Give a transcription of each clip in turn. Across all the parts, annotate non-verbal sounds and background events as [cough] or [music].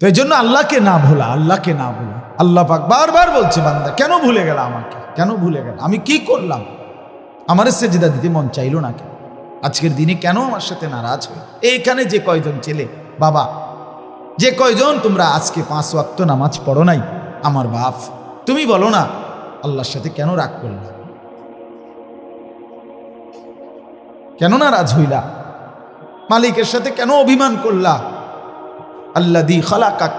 তো এই জন্য আল্লাহকে না ভোলা, আল্লাহকে না ভোলা। আল্লাহ পাক বারবার বলছে, বান্দা, কেন ভুলে গেল আমাকে? কেন ভুলে গেল? আমি কি করলাম? আমার সেজদা দিতে মন চাইলো না কেন? আজকের দিনে কেন আমার সাথে নারাজ হয়ে এইখানে যে কয়জন ছেলে, বাবা, যে কয়জন তোমরা আজকে পাঁচ ওয়াক্ত নামাজ পড়ো নাই? আমার বাপ, তুমি বলো না, আল্লাহর সাথে কেন রাগ করলা? কেন নারাজ হইলা? মালিকের সাথে কেন অভিমান করলা? আল্লাহ দি খালাকাক।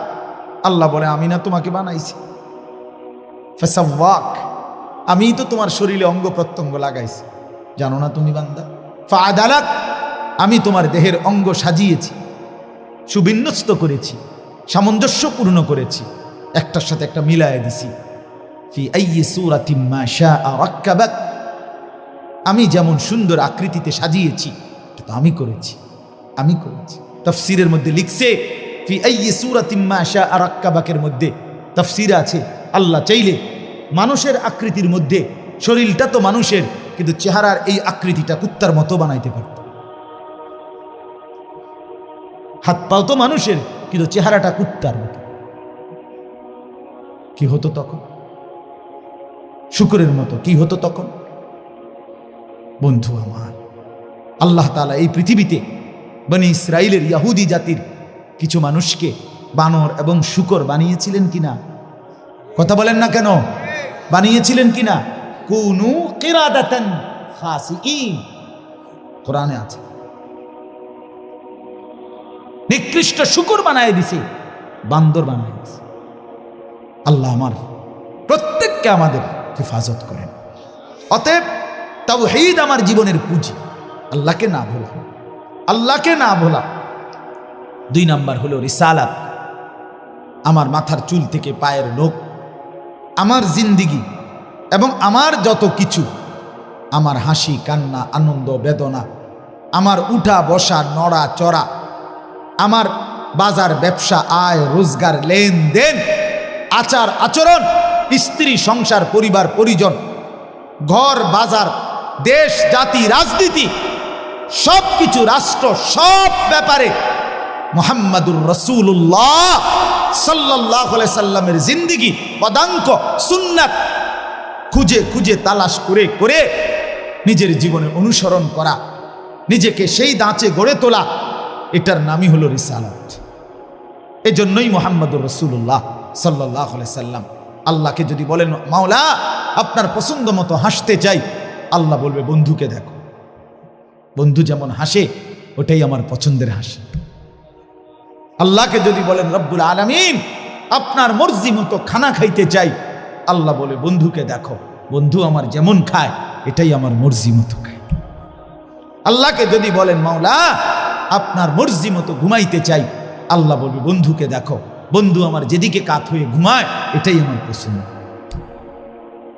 আল্লাহ বলে, আমি না তোমাকে বানাইছি। ফাসাওয়াক। আমি তো তোমার শরীরে অঙ্গ প্রত্যঙ্গ লাগাইছি। জানো না তুমি বান্দা? ফাদালাক আমি তোমার দেহের অঙ্গ সাজিয়েছি, সুবিন্যস্ত করেছি, সামঞ্জস্যপূর্ণ করেছি, একটার সাথে একটা মিলায় দিছি। ফি আমি যেমন সুন্দর আকৃতিতে সাজিয়েছি তো আমি করেছি। আমি করেছি। তফসিরের মধ্যে লিখছে ফি আইয়ি সূরাতিন মা শাআ রাক্কাবাকের মধ্যে। তফসির আছে, আল্লাহ চাইলে মানুষের আকৃতির মধ্যে, শরীরটা তো মানুষের, কিন্তু চেহারার এই আকৃতিটা কুত্তার মতো বানাইতে পারত। হাত পাও তো মানুষের, কিন্তু চেহারাটা কুত্তার মতো। কি হতো তখন? শুকুরের মতো কি হতো তখন? বন্ধু আমার, আল্লাহ তালা এই পৃথিবীতে বনি ইসরায়েলের ইয়াহুদি জাতির কিছু মানুষকে বানর এবং শুকর বানিয়েছিলেন কিনা? কথা বলেন না কেন? বানিয়েছিলেন কিনা? কুনু কিরাদাতান কোরআনে আছে। নিকৃষ্ট শুকর বানায় দিছে, বান্দর বানায় দিছে। আল্লাহ আমার প্রত্যেককে আমাদের হেফাজত করেন। অতএব তাও হেদ আমার জীবনের পুঁজি। আল্লাহকে না ভোলা। আল্লাহকে না ভোলা। দুই নাম্বার হলো রিসালাত। আমার মাথার চুল থেকে পায়ের লোক, আমার জিন্দিগি এবং আমার যত কিছু, আমার হাসি, কান্না, আনন্দ, বেদনা, আমার উঠা, বসা, নড়া, চড়া, আমার বাজার, ব্যবসা, আয়, রোজগার, লেনদেন, আচার, আচরণ, স্ত্রী, সংসার, পরিবার, পরিজন, ঘর, বাজার, দেশ, জাতি, রাজনীতি সব কিছু রাষ্ট্র, সব ব্যাপারে মোহাম্মদুর রসুল্লাহ সাল্লাহ সাল্লামের জিন্দিগি, পদাঙ্ক, সুন্নাত খুঁজে খুঁজে তালাশ করে করে নিজের জীবনে অনুসরণ করা, নিজেকে সেই দাঁচে গড়ে তোলা, এটার নামই হলো রিসালাত। এজন্যই মোহাম্মদুর রসুল্লাহ সাল্লাহ সাল্লাম আল্লাহকে যদি বলেন, মাওলা, আপনার পছন্দ মতো হাসতে চাই, আল্লাহ বলবে, বন্ধুকে দেখো। বন্ধু যেমন হাসে, ওটাই আমার পছন্দের হাসি। আল্লাহকে যদি বলেন, রব্বুল আলমিন, আপনার মর্জি মতো খানা খাইতে চাই। আল্লাহ বলে, বন্ধুকে দেখো, বন্ধু আমার যেমন খায়, এটাই আমার মর্জি মতো খায়। আল্লাহকে যদি বলেন, মাওলা, আপনার মর্জি মতো ঘুমাইতে চাই। আল্লাহ বলবে, বন্ধুকে দেখো, বন্ধু আমার যেদিকে কাত হয়ে ঘুমায়, এটাই আমার পছন্দ।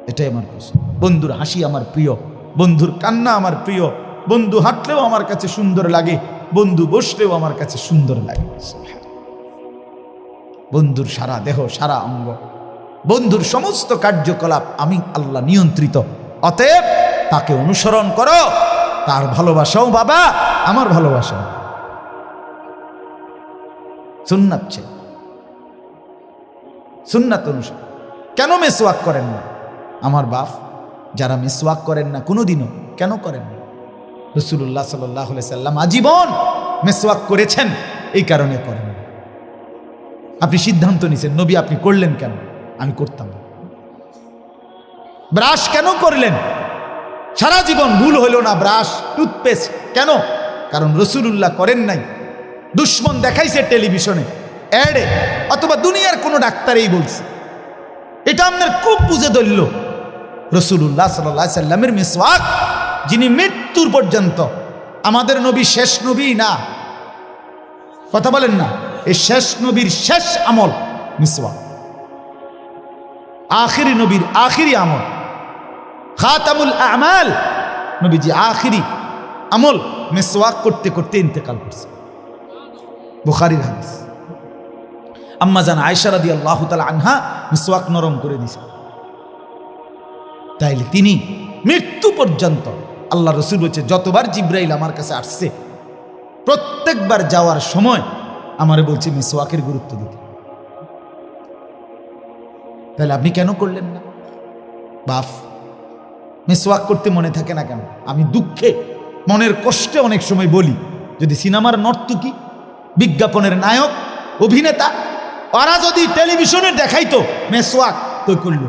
এটাই আমার পছন্দ। বন্ধুর হাসি আমার প্রিয়, বন্ধুর কান্না আমার প্রিয়, বন্ধু হাঁটলেও আমার কাছে সুন্দর লাগে বন্ধু বসলেও আমার কাছে সুন্দর লাগে। বন্ধুর সারা দেহ, সারা অঙ্গ। বন্ধুর সমস্ত কার্যকলাপ আমি আল্লাহ নিয়ন্ত্রিত। অতএব তাকে অনুসরণ করো। তার ভালোবাসাও বাবা, আমার ভালোবাসাও। সুন্নাত চাই সুন্নাত অনুসরণ। কেন মেসওয়াক করেন না? আমার বাপ, যারা মেসওয়াক করেন না, কোনোদিনও কেন করেন না? রসুল্লাহ সাল্লাহ সাল্লাম আজীবন মেসওয়াক করেছেন, এই কারণে করেন। আপনি সিদ্ধান্ত নিছেন, নবী আপনি করলেন কেন? আমি করতাম। ব্রাশ কেন করলেন? সারা জীবন ভুল হইল না ব্রাশ, টুথপেস্ট, কেন? কারণ রসুল্লাহ করেন নাই। দুশ্মন দেখাইছে টেলিভিশনে, অ্যাডে, অথবা দুনিয়ার কোনো ডাক্তারেই বলছে। এটা আপনার খুব বুঝে ধরল। রসুল্লাহ সাল্লাহ সাল্লামের মিসওয়াক, যিনি মৃত্যুর পর্যন্ত। আমাদের নবী শেষ নবী না। কথা বলেন না। এই শেষ নবীর শেষ আমল মিসওয়াক। আখিরি নবীর আখিরি আমল। খাতামুল আমাল। নবীজি আখিরি আমল মিসওয়াক করতে করতে ইন্তেকাল করছে। বুখারির হাদিস। আম্মা জান আয়সা রাদি আল্লাহ তালা আনহা মিসওয়াক নরম করে দিছে। তাইলে তিনি মৃত্যু পর্যন্ত আল্লাহ রসুল বলছে, যতবার জিব্রাইল আমার কাছে আসছে, প্রত্যেকবার যাওয়ার সময় আমারে বলছে মিসওয়াকের গুরুত্ব দিতে। তাহলে আপনি কেন করলেন না? বাফ মেসওয়াক করতে মনে থাকে না কেন? আমি দুঃখে, মনের কষ্টে অনেক সময় বলি, যদি সিনেমার নর্তকী, বিজ্ঞাপনের নায়ক, অভিনেতা, ওরা যদি টেলিভিশনে দেখাইতো মেসওয়াক তো করল?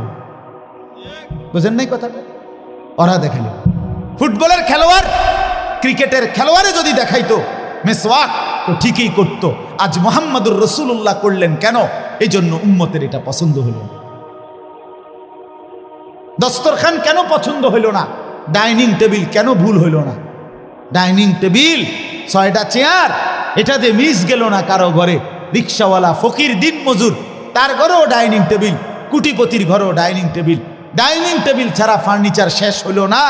বুঝেন নাই কথাটা? ওরা দেখাইল। ফুটবলের খেলোয়াড়, ক্রিকেটের খেলোয়াড়ে যদি দেখাইতো, মেসওয়াক তো ঠিকই করতো। আজ মোহাম্মদুর রসুল্লাহ করলেন কেন? এই জন্য উম্মতের এটা পছন্দ হলো দস্তরখান কেন পছন্দ হইল না? ডাইনিং টেবিল কেন ভুল হইল না? ডাইনিং টেবিল, ছয়টা চেয়ার এটাতে মিস গেল না কারও ঘরে? রিক্সাওয়ালা ফকির দিন মজুর তার ঘরেও ডাইনিং টেবিল, কুটিপতির ঘরেও ডাইনিং টেবিল। ডাইনিং টেবিল ছাড়া ফার্নিচার শেষ হইল না।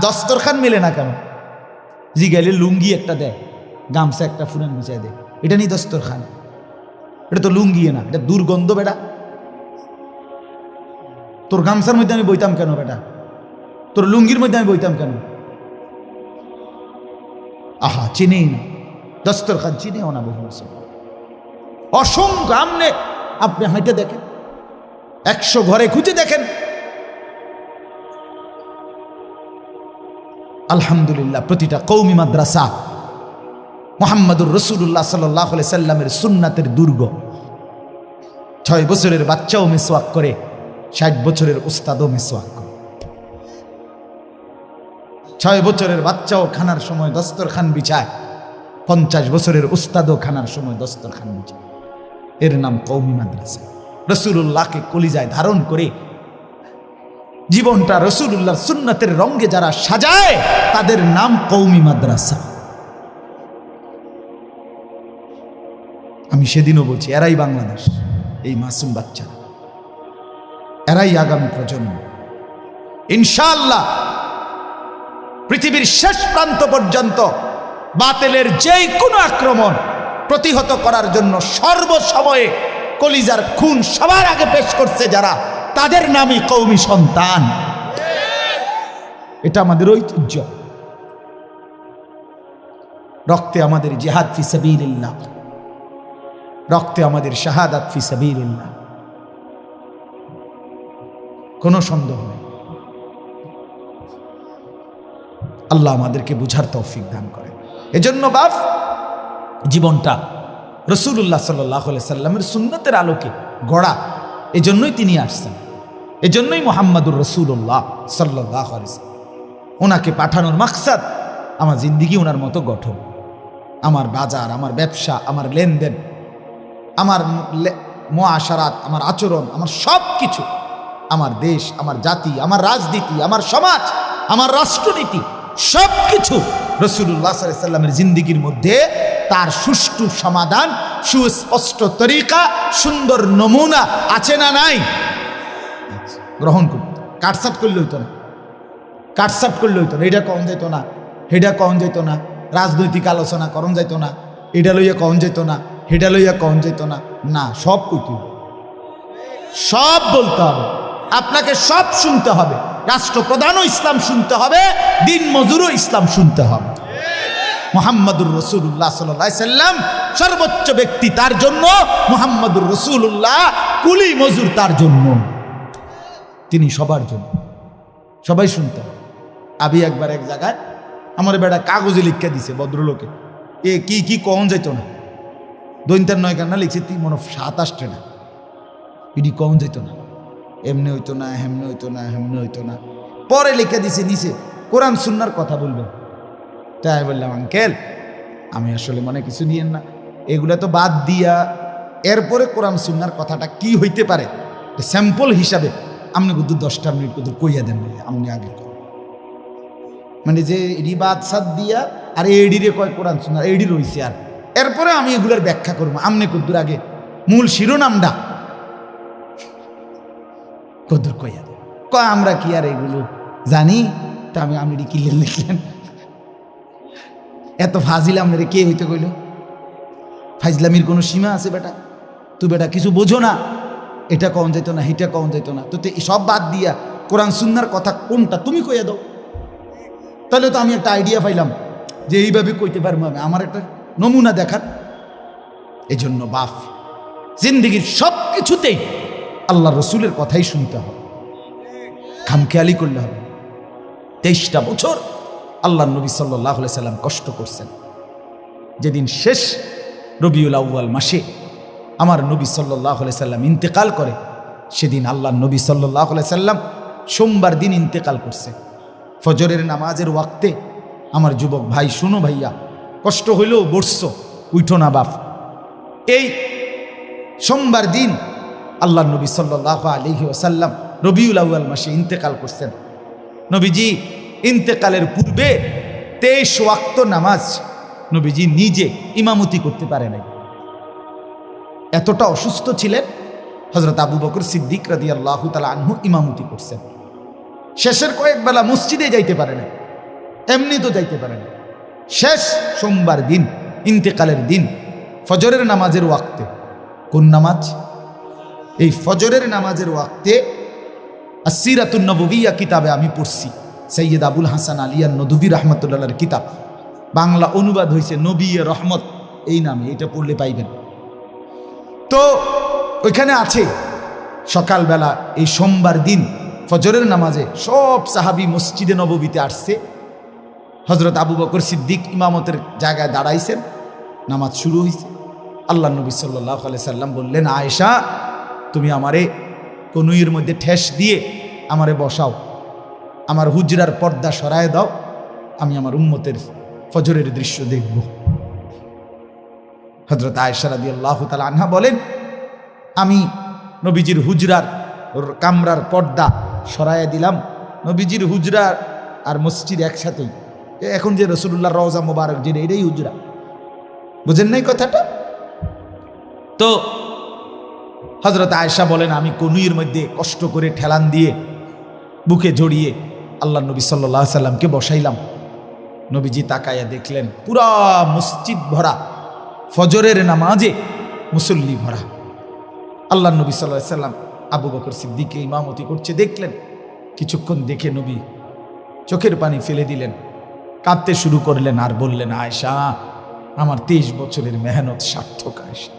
দস্তরখান মেলে না কেন? জি গেলে লুঙ্গি একটা দেয় গামছা একটা ফুরান মিশাই দেয় এটা নিয়ে দস্তরখান। এটা তো লুঙ্গি না, এটা দুর্গন্ধ বেটা। তোর গামছার মধ্যে আমি বইতাম কেন বেটা? তোর লুঙ্গির মধ্যে আমি বইতাম কেন? আহা, চিনেই না। দস্তরখান চিনেও না বহু। অসংখ্য আমনে, আপনি হাইটে দেখেন। একশো ঘরে খুঁজে দেখেন। আলহামদুলিল্লাহ, প্রতিটা কৌমি মাদ্রাসা মোহাম্মদুর রসুল্লাহ সাল্লাহ সাল্লামের সুন্নাতের দুর্গ। ছয় বছরের বাচ্চাও মিসওয়াক করে, ষাট বছরের উস্তাদও মিসওয়াক করে। ছয় বছরের বাচ্চাও খানার সময় দস্তরখান বিছায়, পঞ্চাশ বছরের উস্তাদও খানার সময় দস্তরখান বিছায়। এর নাম কৌমি মাদ্রাসা। রসুল্লাহকে কলিজায় ধারণ করে জীবনটা রসুল্লাহর সুন্নতের রঙ্গে যারা সাজায়, তাদের নাম কৌমি মাদ্রাসা। আমি সেদিনও বলছি, এরাই বাংলাদেশ, এই মাসুম বাচ্চারা। এরাই আগামী প্রজন্ম। ইনশাআল্লাহ, পৃথিবীর শেষ প্রান্ত পর্যন্ত বাতেলের যেই কোনো আক্রমণ প্রতিহত করার জন্য সর্বসময়ে কলিজার খুন সবার আগে পেশ করছে যারা তাদের নামই কৌমি সন্তান। এটা আমাদের ঐতিহ্য। রক্তে আমাদের জিহাদ ফি সাবিলিল্লাহ। রক্তে আমাদের শাহাদাত ফি সাবিলিল্লাহ। কোনো সন্দেহ নেই। আল্লাহ আমাদেরকে বুঝার তৌফিক দান করে এজন্য বাপ, জীবনটা রসুল্লাহ সাল্লাহ সাল্লামের সুন্নতের আলোকে গড়া। এজন্যই তিনি আসছেন। এজন্যই মোহাম্মদুর রসুল্লাহ সাল্লাহ ওনাকে পাঠানোর মাকসাদ আমার জিন্দিগি ওনার মতো গঠন। আমার বাজার, আমার ব্যবসা, আমার লেনদেন, আমার মোয়াশারাত আমার আচরণ, আমার সব কিছু আমার দেশ, আমার জাতি, আমার রাজনীতি, আমার সমাজ, আমার রাষ্ট্রনীতি সব কিছু রসুল্লাহ সাল্লামের জিন্দিগির মধ্যে তার সুষ্ঠু সমাধান, সুস্পষ্ট তরিকা, সুন্দর নমুনা আছে না নাই? গ্রহণ করত। কাটসাট করলে হইতো না। কাটসাট করলে হইতো না। এটা কম যেত না। হেডা কম যেত না। রাজনৈতিক আলোচনা করণ যেত না। এটা লইয়া কম যেত না। হেডা লইয়া কম যেত না। না, সব কইতে সব বলতে হবে। আপনাকে সব শুনতে হবে। রাষ্ট্রপ্রধানও ইসলাম শুনতে হবে। দিন মজুরও ইসলাম শুনতে হবে। মোহাম্মদুর রসুল্লাহ সাল্লাম সর্বোচ্চ ব্যক্তি তার জন্য। মোহাম্মদুর রসুল্লাহ কুলি মজুর তার জন্য। তিনি সবার জন্য। সবাই শুনতে হবে। আবি একবার এক জায়গায় আমার বেটা কাগজে লিখে দিছে ভদ্রলোকে। এ কি কি কখন যেত না। দৈন্তার নয় কান্না লিখছে তুই মনে সাত আসছে না। ইডি কখন যেত না। এমনি হইতো না, হেমনি হইতো না, হেমনি হইতো না। পরে লিখে দিছে নিচে, কোরআন সুন্নার কথা বলবেন তাই আমি বললাম, আঙ্কেল, আমি আসলে মনে কিছু নিয়েন না। এগুলা তো বাদ দিয়া, এরপরে কোরআন সুন্নার কথাটা কি হইতে পারে? স্যাম্পল হিসাবে আপনি কিন্তু দশটা মিনিট কিন্তু কইয়া দেন আপনি আগে মানে যে রিবাদ বাদ সাদ দিয়া, আর এডিরে কয় কোরআন সুন্নার এডি রইছে আর। এরপরে আমি এগুলোর ব্যাখ্যা করব। আমনে কদ্দুর আগে মূল শিরোনামটা। কদ্দুর কইয়া। কয়, আমরা কি আর এগুলো জানি? তা আমি আপনি কি লিখলেন। এত ফাজিল আপনার কে হইতে কইল? ফাইজলামির কোনো সীমা আছে বেটা? তুই বেটা কিছু বোঝো না। এটা কম যেত না, হিটা কম যেত না। তো সব বাদ দিয়া কোরআন সুন্নার কথা কোনটা তুমি কইয়া দাও। তাহলে তো আমি একটা আইডিয়া পাইলাম যে এইভাবে কইতে পারব আমি। আমার একটা নমুনা দেখার। এই জন্য বাফ জিন্দিগির সব কিছুতেই আল্লাহ রসুলের কথাই শুনতে হবে। খামখেয়ালি করলে হবে। তেইশটা বছর আল্লাহ নবী সাল্লাহ সাল্লাম কষ্ট করছেন। যেদিন শেষ রবিউল আউ্য়াল মাসে আমার নবী সাল্লাহ সাল্লাম ইন্তেকাল করে, সেদিন আল্লাহ নবী সাল্লাহ সাল্লাম সোমবার দিন ইন্তেকাল করছে। ফজরের নামাজের ওয়াক্তে আমার যুবক ভাই, শুনো ভাইয়া, কষ্ট হইলেও বসছ, উঠো না বাপ। এই সোমবার দিন আল্লাহ নবী সাল্লাহ আলহি ওসাল্লাম রবিউল আউ্য়াল মাসে ইন্তেকাল করছেন। নবীজি, ইন্তেকালের পূর্বে তেইশ ওয়াক্ত নামাজ নবীজি নিজে ইমামতি করতে পারে নাই। এতটা অসুস্থ ছিলেন হজরত আবু বকর সিদ্দিক রাদি আল্লাহ তালা আনহু ইমামতি করছেন। শেষের কয়েক বেলা মসজিদে যাইতে পারে না এমনি তো যাইতে পারে না শেষ সোমবার দিন, ইন্তেকালের দিন, ফজরের নামাজের ওয়াক্তে। কোন নামাজ? এই ফজরের নামাজের ওয়াক্তে আসিরাতুন্নবিয়া কিতাবে আমি পড়ছি সৈয়দ আবুল হাসান আলিয়ান নদুবী রহমতুল্লাহর কিতাব। বাংলা অনুবাদ হয়েছে নবী রহমত, এই নামে, এটা পড়লে পাইবেন। তো ওইখানে আছে। সকালবেলা এই সোমবার দিন ফজরের নামাজে সব সাহাবি মসজিদে নববীতে আসছে। হজরত আবু বকর সিদ্দিক ইমামতের জায়গায় দাঁড়াইছেন, নামাজ শুরু হয়েছে আল্লাহ নবী সাল্লাহ সাল্লাম বললেন, আয়েশা, তুমি আমারে কনুইয়ের মধ্যে ঠেস দিয়ে আমারে বসাও। আমার হুজরার পর্দা সরায় দাও। আমি আমার উম্মতের ফজরের দৃশ্য দেখব। হজরত আয়েশা রাদি আল্লাহ তালা আনহা বলেন, আমি নবীজির হুজরার কামরার পর্দা সরাইয়া দিলাম। নবীজির হুজরা আর মসজিদ একসাথেই। এখন যে রসুল্লাহ রওজা মোবারক যে এটাই হুজরা। বুঝেন নাই কথাটা? তো হজরত আয়েশা বলেন, আমি কনুইয়ের মধ্যে কষ্ট করে ঠেলান দিয়ে, বুকে জড়িয়ে আল্লাহ নবী সাল্লাহ সাল্লামকে বসাইলাম। নবীজি তাকাইয়া দেখলেন, পুরা মসজিদ ভরা। ফজরের নামাজে মুসল্লি ভরা। আল্লাহ নবী সাল্লাহ সাল্লাম আবু বকর সিদ্দিকে ইমামতি করছে, দেখলেন। কিছুক্ষণ দেখে নবী চোখের পানি ফেলে দিলেন, কাঁদতে শুরু করলেন আর বললেন আয়সা আমার তেইশ বছরের মেহনত সার্থক আয়সা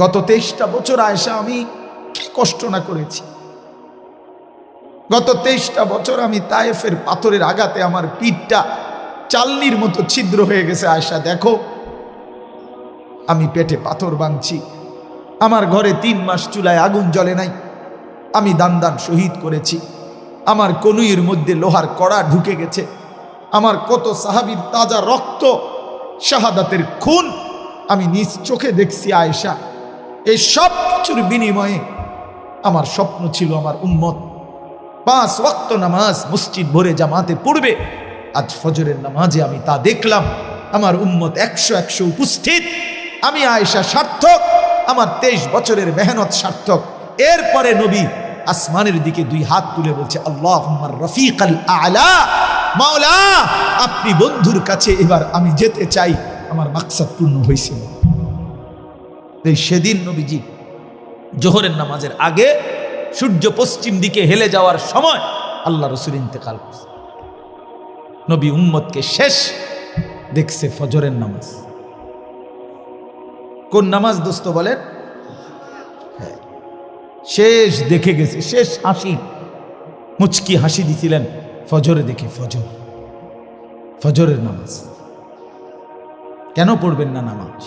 গত তেইশটা বছর আয়সা আমি কি কষ্ট না করেছি। গত তেইশটা বছর আমি তায়েফের পাথরের আঘাতে আমার পিঠটা চালনির মতো ছিদ্র হয়ে গেছে আয়সা দেখো। আমি পেটে পাথর বাঁধছি। আমার ঘরে তিন মাস চুলায় আগুন জ্বলে নাই। আমি দান দান শহীদ করেছি। আমার কনুইয়ের মধ্যে লোহার কড়া ঢুকে গেছে। আমার কত সাহাবির তাজা রক্ত, শাহাদাতের খুন, আমি নিজ চোখে দেখছি, আয়েশা। এই সব কিছুর বিনিময়ে আমার স্বপ্ন ছিল আমার উম্মত। পাঁচ ওয়াক্ত নামাজ মসজিদ ভরে জামাতে পড়বে। আজ ফজরের নামাজে আমি তা দেখলাম। আমার উম্মত একশো একশো উপস্থিত। আমি আয়েশা সার্থক, আমার তেইশ বছরের মেহনত সার্থক। এরপরে নবী আসমানের দিকে দুই হাত তুলে বলছে আল্লাহ রফিক আল। মাওলা, আপনি বন্ধুর কাছে এবার আমি যেতে চাই। আমার মাকসাদ পূর্ণ হয়েছিল এই সেদিন নবীজি জোহরের নামাজের আগে সূর্য পশ্চিম দিকে হেলে যাওয়ার সময় আল্লাহ রসুল ইন্তেকাল করছে। নবী উম্মতকে শেষ দেখছে ফজরের নামাজ। কোন নামাজ দোস্ত বলেন? হ্যাঁ। শেষ দেখে গেছে, শেষ হাসি। মুচকি হাসি দিছিলেন, ফজরে দেখে ফজর। ফজরের নামাজ। কেন পড়বেন না নামাজ?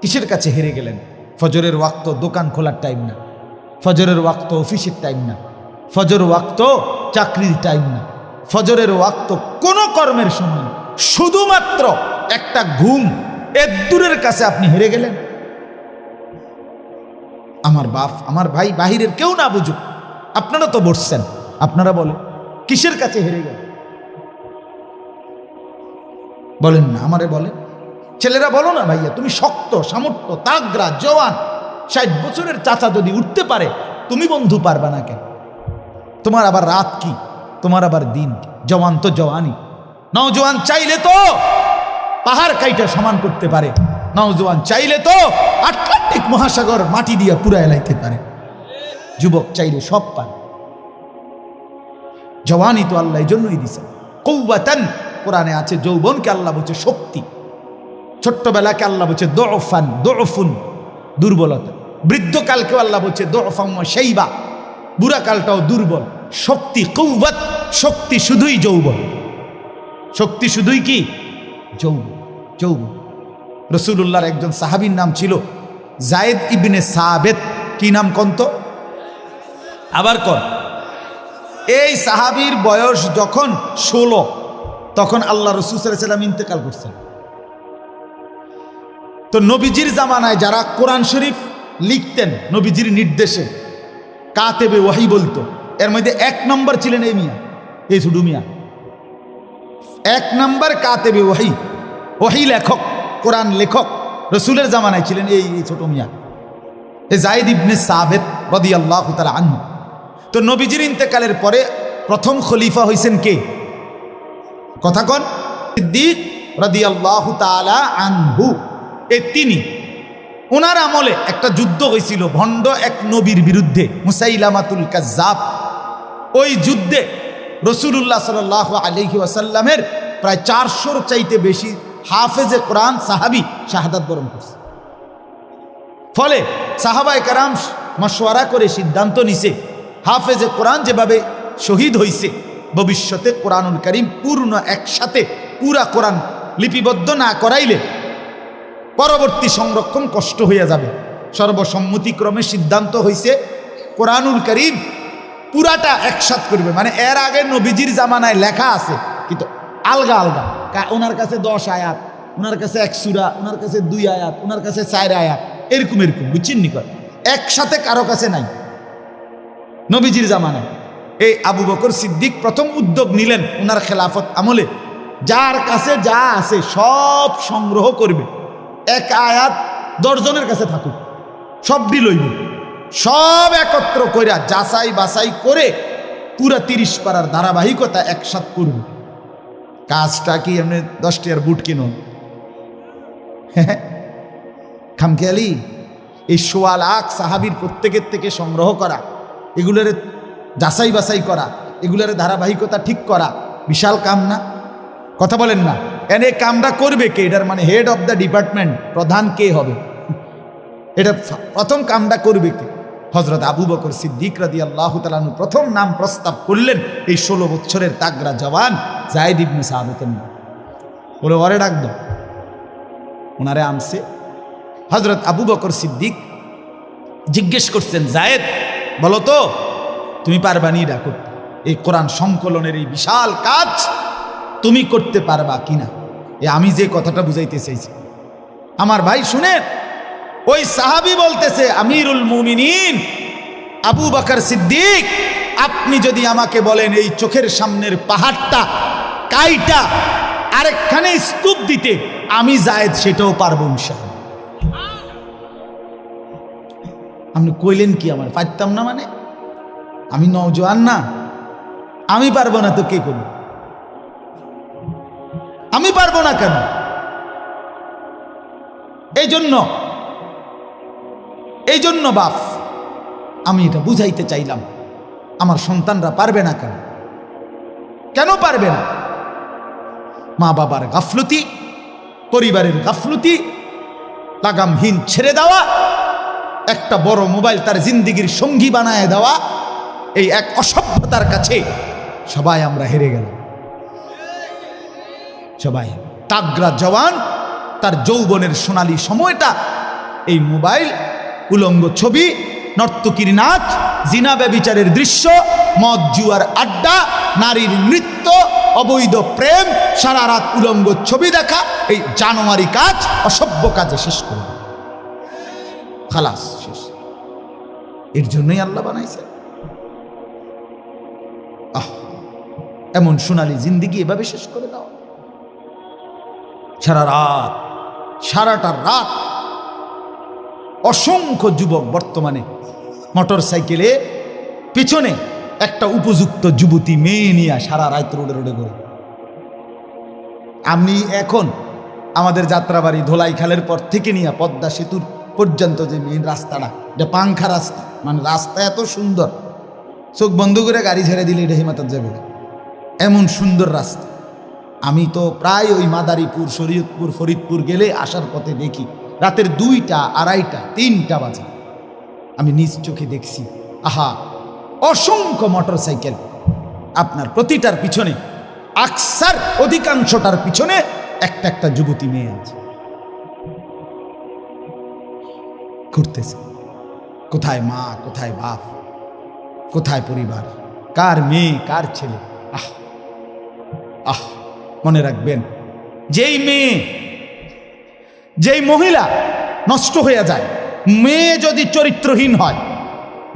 কিসের কাছে হেরে গেলেন? ফজরের ওয়াক্ত দোকান খোলার টাইম না। ফজরের ওয়াক্ত অফিসের টাইম না। ফজর ওয়াক্ত চাকরির টাইম না। ফজরের ওয়াক্ত কোনো কর্মের সময় শুধুমাত্র একটা ঘুম এর দূরের কাছে আপনি হেরে গেলেন। আমার বাপ, আমার ভাই বাহিরের কেউ না বুঝুক, আপনারা তো বসছেন, আপনারা বলেন, কিসের কাছে হেরে গেল বলেন না, আমারে বলেন। ছেলেরা বলো না ভাইয়া, তুমি শক্ত, সামর্থ্য তাগরা জওয়ান, ষাট বছরের চাচা যদি উঠতে পারে, তুমি বন্ধু পারবা না কেন? তোমার আবার রাত কি? তোমার আবার দিন? জওয়ান তো জওয়ানই। নওজোয়ান চাইলে তো পাহাড় কাইটা সমান করতে পারে। নওজোয়ান চাইলে তো আটলান্টিক মহাসাগর মাটি দিয়ে পুরা এলাইতে পারে। যুবক চাইলে সব পারে। জওয়ানই তো আল্লাহ এই জন্যই দিছে। কৌবাতান কোরআনে আছে, যৌবনকে আল্লাহ বলছে শক্তি। ছোট্টবেলাকে আল্লাহ বলছে দোফান দোফুন দুর্বলতা। বৃদ্ধকালকেও আল্লাহ বলছে দোফাম্মা সেইবা বুড়াকালটাও দুর্বল। শক্তি কৌবত শক্তি শুধুই যৌবন। শক্তি শুধুই কি? যৌবন যৌবন। রসুল্লাহর একজন সাহাবীর নাম ছিল জায়েদ ইবনে সাবেদ কি নাম কন্ত আবার কর এই সাহাবীর বয়স যখন ষোলো, তখন আল্লাহ রসুল সাল্লাম ইন্তেকাল করছেন। তো নবীজির জামানায় যারা কোরআন শরীফ লিখতেন, নবীজির নির্দেশে কাতেবে ওয়াহি বলতো এর মধ্যে এক নম্বর ছিলেন এই মিয়া, এই ছুডু মিয়া। এক নম্বর কাতেবে ওয়াহি ওয়াহি লেখক, কোরআন লেখক, রসুলের জামানায় ছিলেন এই ছোট মিয়া। এ জায়দ ইবনে সাবেদ রদি আল্লাহ তালা আনহু। তো নবীজির ইন্তেকালের পরে প্রথম খলিফা হয়েছেন কে? কথা কন। সিদ্দিক রদি আল্লাহ তালা আনহু। এ তিনি। ওনার আমলে একটা যুদ্ধ হয়েছিল ভণ্ড এক নবীর বিরুদ্ধে, মুসাইলামাতুল কাজাব ওই যুদ্ধে রসুল্লাহ সাল আলহি ওয়াসাল্লামের প্রায় চারশোর চাইতে বেশি হাফেজে কোরআন সাহাবি শাহাদাত বরণ করছে। ফলে সাহাবায় কারাম মশওয়ারা করে সিদ্ধান্ত নিছে, হাফেজে কোরআন যেভাবে শহীদ হইছে, ভবিষ্যতে কোরআনুল করিম পূর্ণ একসাথে পুরা কোরআন লিপিবদ্ধ না করাইলে পরবর্তী সংরক্ষণ কষ্ট হইয়া যাবে। সর্বসম্মতিক্রমে সিদ্ধান্ত হইছে, কোরআনুল করিম পুরাটা একসাথ করবে। মানে এর আগে নবীজির জামানায় লেখা আছে, কিন্তু আলগা আলগা। ওনার কাছে দশ আয়াত, ওনার কাছে এক সুরা, ওনার কাছে দুই আয়াত, ওনার কাছে চার আয়াত, এরকম এরকম, বুঝছেন নিকট একসাথে কারও কাছে নাই নবীজির জামানায়। এই আবু বকর সিদ্দিক প্রথম উদ্যোগ নিলেন ওনার খেলাফত আমলে। যার কাছে যা আছে সব সংগ্রহ করবে। এক আয়াত দশজনের কাছে থাকুক, সবটি লইব। সব একত্র কইরা যাচাই বাছাই করে পুরা তিরিশ পাড়ার ধারাবাহিকতা একসাথ করবে কাজটা কি এমনি দশটি আর বুট কিনুন? [laughs] খামখেয়ালি, এই সোয়া লাখ সাহাবির প্রত্যেকের থেকে সংগ্রহ করা, এগুলোর যাচাই বাছাই করা, এগুলোর ধারাবাহিকতা ঠিক করা, বিশাল কাম না? কথা বলেন না। এনে কামটা করবে কে? এটার মানে হেড অফ দ্য ডিপার্টমেন্ট প্রধান কে হবে? [laughs] এটা প্রথম কামটা করবে কে? হজরত আবু বকর সিদ্দিক রাদি আল্লাহ তালানু প্রথম নাম প্রস্তাব করলেন এই ষোলো বছরের তাগরা জওয়ান জায়দ ইবনে সাহাবতেন বলে, ওরে ডাক ওনারে আনছে হজরত আবু বকর সিদ্দিক জিজ্ঞেস করছেন জায়েদ বলো তো, তুমি পারবানি এটা করতে এই কোরআন সংকলনের এই বিশাল কাজ তুমি করতে পারবা কিনা? এ আমি যে কথাটা বুঝাইতে চাইছি। আমার ভাই শুনেন ওই সাহাবি বলতেছে, আমিরুল মুমিনিন, আবু বাকর সিদ্দিক, আপনি যদি আমাকে বলেন এই চোখের সামনের পাহাড়টা, কাইটা আরেকখানে স্তূপ দিতে, আমি জায়েদ সেটাও পারব আপনি কইলেন কি আমার, পারতাম না মানে? আমি নওজোয়ান না, আমি পারব না তো কে করবে আমি পারব না কেন? এই জন্য এই জন্য বাপ, আমি এটা বুঝাইতে চাইলাম। আমার সন্তানরা পারবে না কেন? কেন পারবে না? মা বাবার গাফলতি, পরিবারের গাফলতি, লাগামহীন ছেড়ে দেওয়া, একটা বড় মোবাইল তার জিন্দিগির সঙ্গী বানায় দেওয়া, এই এক অসভ্যতার কাছে সবাই আমরা হেরে গেলাম। সবাই তাগরা জওয়ান, তার যৌবনের সোনালী সময়টা, এই মোবাইল উলঙ্গ ছবি, নর্তকীর নাচ, জিনা ব্যবিচারের দৃশ্য, মদ জুয়ার আড্ডা, নারীর নৃত্য, অবৈধ প্রেম, সারা রাত উলঙ্গ ছবি দেখা, এই জানুয়ারি কাজ অসভ্য কাজে শেষ করবে খালাস শেষ। এর জন্যই আল্লাহ বানাইছে। আহ, এমন সোনালী জিন্দিগি এভাবে শেষ করে দাও। সারা রাত, সারাটা রাত অসংখ্য যুবক বর্তমানে মোটর সাইকেলে পিছনে একটা উপযুক্ত যুবতী মেয়ে নিয়ে সারা রাত রোডে রোডে করে আমি এখন আমাদের যাত্রাবাড়ি ধোলাই খালের পর থেকে নিয়ে পদ্মা সেতুর পর্যন্ত যে মেন রাস্তাটা, এটা পাংখা রাস্তা। মানে রাস্তা এত সুন্দর। চোখ বন্ধ করে গাড়ি ছেড়ে দিলে এটা যাবে। এমন সুন্দর রাস্তা। আমি তো প্রায় ওই মাদারীপুর, শরীয়তপুর, ফরিদপুর গেলে আসার পথে দেখি। রাতের দুইটা, আড়াইটা, তিনটা বাজে। আমি নিজ চোখে দেখছি, আহা, অসংখ্য মোটর সাইকেল আপনার প্রতিটার পিছনে, আকসার অধিকাংশটার পিছনে একটা একটা যুবতী মেয়ে আছে। ঘুরতেছে। কোথায় মা, কোথায় বাপ, কোথায় পরিবার? কার মেয়ে, কার ছেলে? আহ আহ, মনে রাখবেন, যেই মেয়ে যেই মহিলা নষ্ট হয়ে যায়, মেয়ে যদি চরিত্রহীন হয়,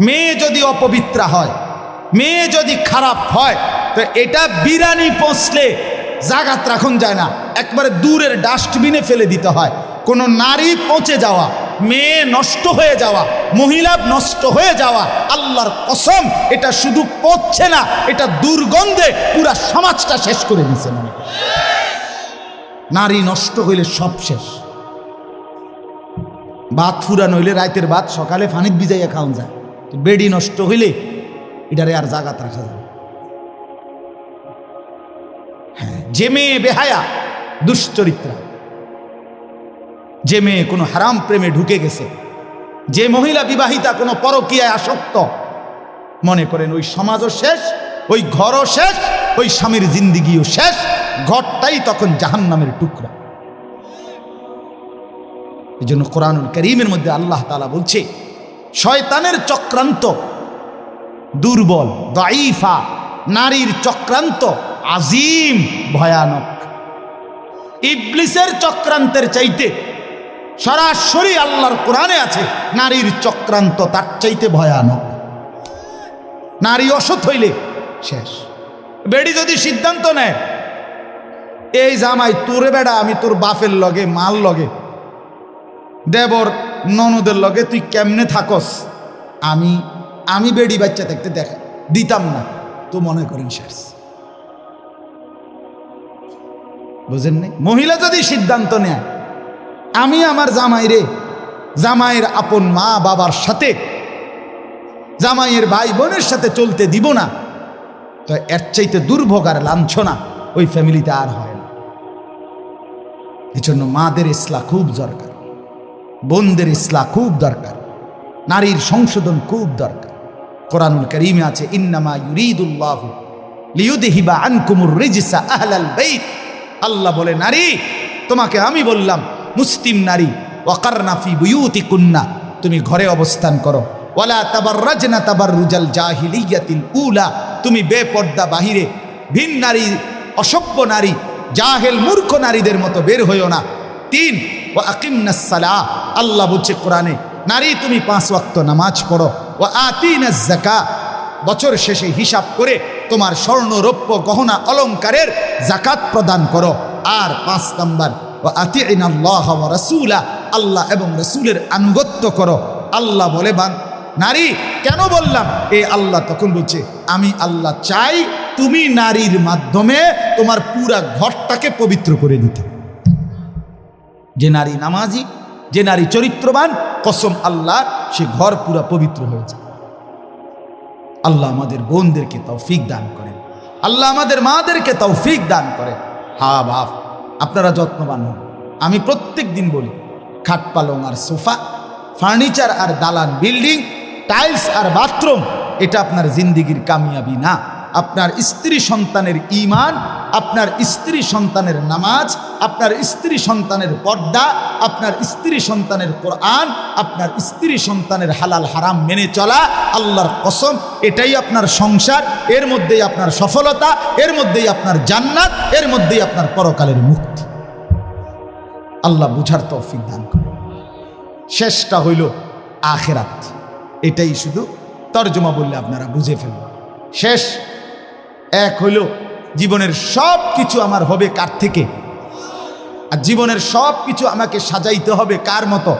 মেয়ে যদি অপবিত্রা হয়, মেয়ে যদি খারাপ হয়, তো এটা বিরানি পৌঁছলে জাগাত রাখন যায় না। একবারে দূরের ডাস্টবিনে ফেলে দিতে হয়। কোনো নারী পচে যাওয়া, মেয়ে নষ্ট হয়ে যাওয়া, মহিলা নষ্ট হয়ে যাওয়া, আল্লাহর কসম, এটা শুধু পচছে না, এটা দুর্গন্ধে পুরা সমাজটা শেষ করে দিছে মনে নারী নষ্ট হইলে সব শেষ। ভাত ফুরান হইলে রাতের ভাত, সকালে ফানিত ভিজাইয়া খাওয়া যায়। বেডি নষ্ট হইলে এটারে আর জাগাত রাখা যায় হ্যাঁ যে মেয়ে বেহায়া, দুশ্চরিত্রা। যে মেয়ে কোনো হারাম প্রেমে ঢুকে গেছে। যে মহিলা বিবাহিতা কোনো পরকীয়ায় আসক্ত, মনে করেন ওই সমাজও শেষ, ওই ঘরও শেষ, ওই স্বামীর জিন্দিগিও শেষ, ঘরটাই তখন জাহান্নামের টুকরা। এই জন্য কোরআনুল করিমের মধ্যে আল্লাহ তালা বলছে, শয়তানের চক্রান্ত দুর্বল দাইফা নারীর চক্রান্ত আজিম, ভয়ানক। ইবলিসের চক্রান্তের চাইতে সরাসরি আল্লাহর কোরআনে আছে, নারীর চক্রান্ত তার চাইতে ভয়ানক। নারী অসৎ হইলে শেষ। বেড়ি যদি সিদ্ধান্ত নেয়, এই জামাই তোরে বেড়া, আমি তোর বাপের লগে মাল লগে দেবর, ননদের লগে তুই কেমনে থাকস? আমি আমি বেড়ি বাচ্চা থাকতে দেখা, দিতাম না। তো মনে করেন শেষ। বুঝেন নাই মহিলা যদি সিদ্ধান্ত নেয়, আমি আমার জামাইরে, জামাইয়ের আপন মা বাবার সাথে, জামাইয়ের ভাই বোনের সাথে চলতে দিব না, তো এর চাইতে দুর্ভোগ আর লাঞ্ছনা ওই ফ্যামিলিতে আর হয় না। এই জন্য মাদের ইসলা খুব দরকার। বোনদের ইসলা খুব দরকার। নারীর সংশোধন খুব দরকার। কোরআনুল করিমে আছে, ইন্নামা ইউরিদুল্লাহ লিউদহিবা আনকুমুর রিজসা আহলাল বাইত। আল্লাহ বলে, নারী, তোমাকে আমি বললাম, মুসলিম নারী ওয়াকারনাফি বুয়ুতি কুন্না তুমি ঘরে অবস্থান করো। ওয়ালা তাবাররাজনা তাবাররুজাল জাহিলিয়াতিল উলা, তুমি বেপর্দা বাহিরে, ভিন নারী, অসভ্য নারী, জাহেল মূর্খ নারীদের মতো বের হইও না। তিন ও আকিমনাস সালাহ, আল্লাহ বলছে কোরআনে, নারী তুমি পাঁচ ওয়াক্ত নামাজ পড়ো ও আতিনাস জাকা বছর শেষে হিসাব করে তোমার স্বর্ণ রৌপ্য গহনা অলংকারের জাকাত প্রদান করো। আর পাঁচ নাম্বার ও আতিন আল্লাহ রসুলা আল্লাহ এবং রসুলের আনুগত্য করো। আল্লাহ বলে, বান, নারী, কেন বললাম? এ আল্লাহ তখন বলছে, আমি আল্লাহ চাই তুমি নারীর মাধ্যমে তোমার পুরা ঘরটাকে পবিত্র করে দিতে। যে নারী নামাজি, যে নারী চরিত্রবান, কসম আল্লাহ সে ঘর পুরা পবিত্র হয়ে যায়। আল্লাহ আমাদের বোনদেরকে তৌফিক দান করেন। আল্লাহ আমাদের মাদেরকে তৌফিক দান করেন। হা, বাপ, আপনারা যত্নবান হন। আমি প্রত্যেক দিন বলি, খাট পালং আর সোফা, ফার্নিচার আর দালান, বিল্ডিং, টাইলস আর বাথরুম, এটা আপনার জিন্দিগির কামিয়াবি না। আপনার স্ত্রী সন্তানের ইমান আপনার স্ত্রী সন্তানের নামাজ, আপনার স্ত্রী সন্তানের পর্দা, আপনার স্ত্রী সন্তানের কোরআন, আপনার স্ত্রী সন্তানের হালাল হারাম মেনে চলা আল্লাহর কসম, এটাই আপনার সংসার, এর মধ্যেই আপনার সফলতা, এর মধ্যেই আপনার জান্নাত, এর মধ্যেই আপনার পরকালের মুক্তি। আল্লাহ বুঝার তৌফিক দান করে শেষটা হইল আখেরাত। এটাই শুধু তর্জমা বললে আপনারা বুঝে ফেলবেন। শেষ এক হইল, জীবনের সব কিছু আমার হবে কার থেকে? আর জীবনের সব কিছু আমাকে সাজাইতে হবে কার মতো?